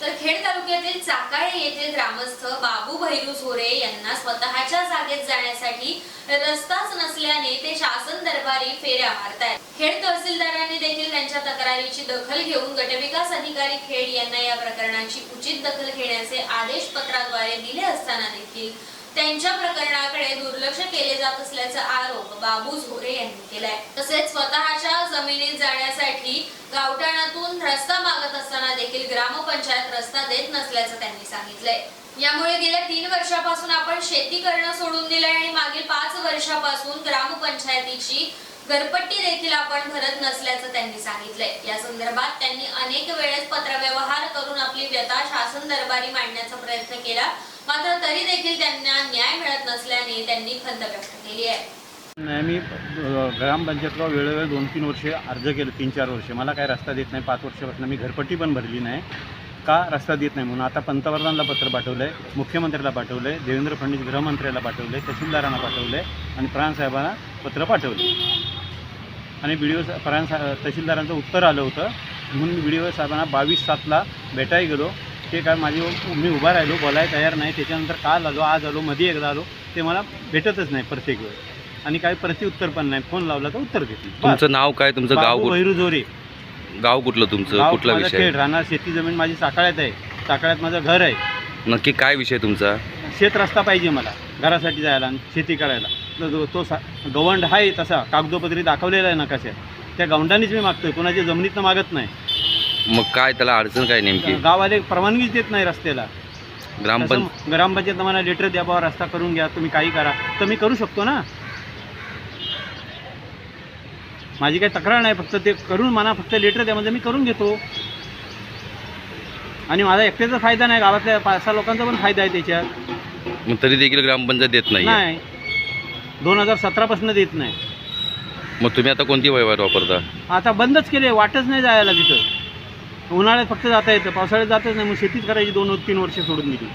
तर खेड तालुक्यातील चाकाळे येथील ग्रामस्थ बाबू भैरू झोरे यांना स्वतःच्या जागेत जाण्यासाठी रस्ताच नसल्याने ते शासन दरबारी फेऱ्या मारतायत. खेड तहसीलदारांनी देखील त्यांच्या तक्रारीची दखल घेऊन गटविकास अधिकारी खेड यांना या प्रकरणाची उचित दखल घेण्याचे आदेश पत्राद्वारे दिले असताना देखील त्यांच्या प्रकरणाकडे दुर्लक्ष केले जात असल्याचा आरोप बाबू झोरे यांनी केलाय. तसेच स्वतःच्या जमिनीत जाण्यासाठी गावठाणातून रस्ता मागत असताना देखील ग्रामपंचायत रस्ता देत नसल्याचं त्यांनी सांगितलंय. यामुळे गेल्या तीन वर्षापासून आपण शेती करणं सोडून दिलंय आणि मागील पाच वर्षापासून ग्रामपंचायतीची घरपट्टी देखील आपण भरत नसल्याचं त्यांनी सांगितलंय. या संदर्भात त्यांनी अनेक वेळेस पत्रव्यवहार करून आपली व्यथा शासन दरबारी मांडण्याचा प्रयत्न केला. मात्र तरी देखील त्यांना न्याय मिळत नसल्याने त्यांनी खंत व्यक्त केली आहे. नाही मी ग्रामपंचायतला वेळोवेळी दोन तीन वर्षे अर्ज केले तीन चार वर्षे. मला काय रस्ता देत नाही पाच वर्षापासून. मी घरपट्टी पण भरली नाही. का रस्ता देत नाही म्हणून? आता पंतप्रधानाला पत्र पाठवलं आहे मुख्यमंत्र्याला पाठवलं आहे देवेंद्र फडणवीस गृहमंत्र्याला पाठवलं आहे तहसीलदारांना पाठवलं आहे आणि प्राणसाहेबांना पत्र पाठवले आणि बी डी ओ प्राण तहसीलदारांचं उत्तर आलं होतं. म्हणून मी बी डी ओ साहेबांना बावीस सातला भेटायला गेलो. ते काय माझी मी उभा राहिलो बोलायला तयार नाही. त्याच्यानंतर काल आलो आज आलो मध्ये एकदा आलो. ते मला भेटतच नाही प्रत्येक वेळेस आणि काही प्रतिउत्तर पण नाही. फोन लावला तर उत्तर देतील. बस. तुमचं नाव काय? तुमचं गाव बाबू कुठ- भैरू जोरे. गाव कुठलं तुमचं? गाव कुठला माझा विषय? खेड राहणार शेती जमीन माझी साकाळ्यात आहे. साकाळ्यात माझं घर आहे. नक्की काय विषय तुमचा? शेत रस्ता पाहिजे मला घरासाठी जायला आणि शेती करायला. तर तो- तो सा गवंड आहे तसा कागदोपत्री दाखवलेला आहे नकाशात त्या गवंडानेच मी मागतोय कोणाच्या जमिनीतनं मागत नाही. मग काय त्याला अडचण काय नेमकी? गाववाले परवानगीच देत नाही रस्त्याला. ग्रामपंच तसं ग्रामपंचायत मला लेटर द्या बाबा रस्ता करून घ्या तुम्ही काही करा. तर मी करू शकतो ना? माझी काही तक्रार नाही फक्त ते करून मला फक्त लेटर द्या म्हणजे मी करून घेतो. आणि माझा एकट्याचा फायदा नाही गावातल्या पाच सहा लोकांचा पण फायदा आहे त्याच्यात. मग तरी देखील ग्रामपंचायत देत नाही नाही. दोन हजार सतरापासून देत नाही. मग तुम्ही आता कोणती व्यवहार वापरता? आता बंदच केले वाटच नाही जायला तिथं. उन्हाळ्यात फक्त जाता येतं पावसाळ्यात जातच नाही मग शेतीच करायची दोन तीन वर्ष सोडून दिली